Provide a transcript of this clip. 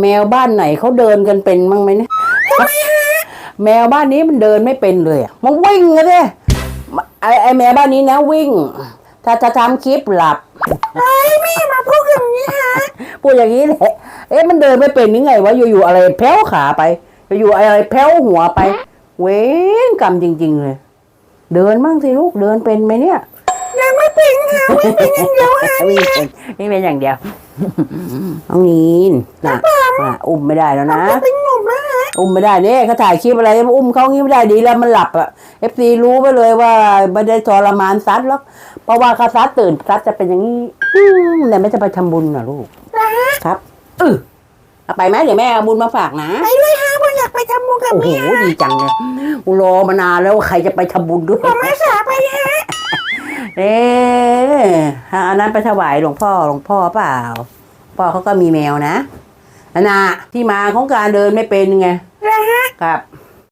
แมวบ้านไหนเขาเดินกันเป็นมั้งไหมเนี่ยแมวบ้านนี้มันเดินไม่เป็นเลยอะมันวิ่งอะเด้ไอไอแมวบ้านนี้นะวิ่ง ถ้าจะทำคลิปหลับแม่มาพูดอย่างนี้ฮะพูดอย่างนี้แหละเอ๊ะมันเดินไม่เป็นยังไงวะอยู่ๆอะไรแพ้วขาไปอยู่ๆอะไรแพ้วหัวไป เว้นกรรมจริง ๆ เลย เดินมั่งสิลูกเดินเป็นไหมเนี่ยยังไม่เป็นค่ะไม่เป็นอย่างเดียวฮะวิ่งเป็นวิ่งเป็นอย่างเดียวน้องนีนนะ อะอุ้มไม่ได้แล้วนะเป็นหนุ่มนะฮะอุ้มไม่ได้เนี่ยเขาถ่ายคลิปอะไรมาอุ้มเขางี้ไม่ได้ดีแล้วมันหลับอะเอฟซีรู้ไปเลยว่าไม่ได้ทรมานซัดหรอกเพราะว่าเขาซัดตื่นซัดจะเป็นอย่างนี้อืมแต่ไม่จะไปทำบุญนะลูกนะฮะครับเออเอาไปไหมเดี๋ยวแม่เอาบุญมาฝากนะ ไปเลยฮะผมอยากไปทำบุญกับโอ้โหแม่ดีจังเลยกูรอมานานแล้วว่าใครจะไปทำบุญด้วย ผมอาสาไปฮะเอ๊ะอันนั้นไปถวายหลวงพ่อหลวงพ่อเปล่า พ่อเขาก็มีแมวนะ อันน่ะที่มาของการเดินไม่เป็นไงนะฮะครับ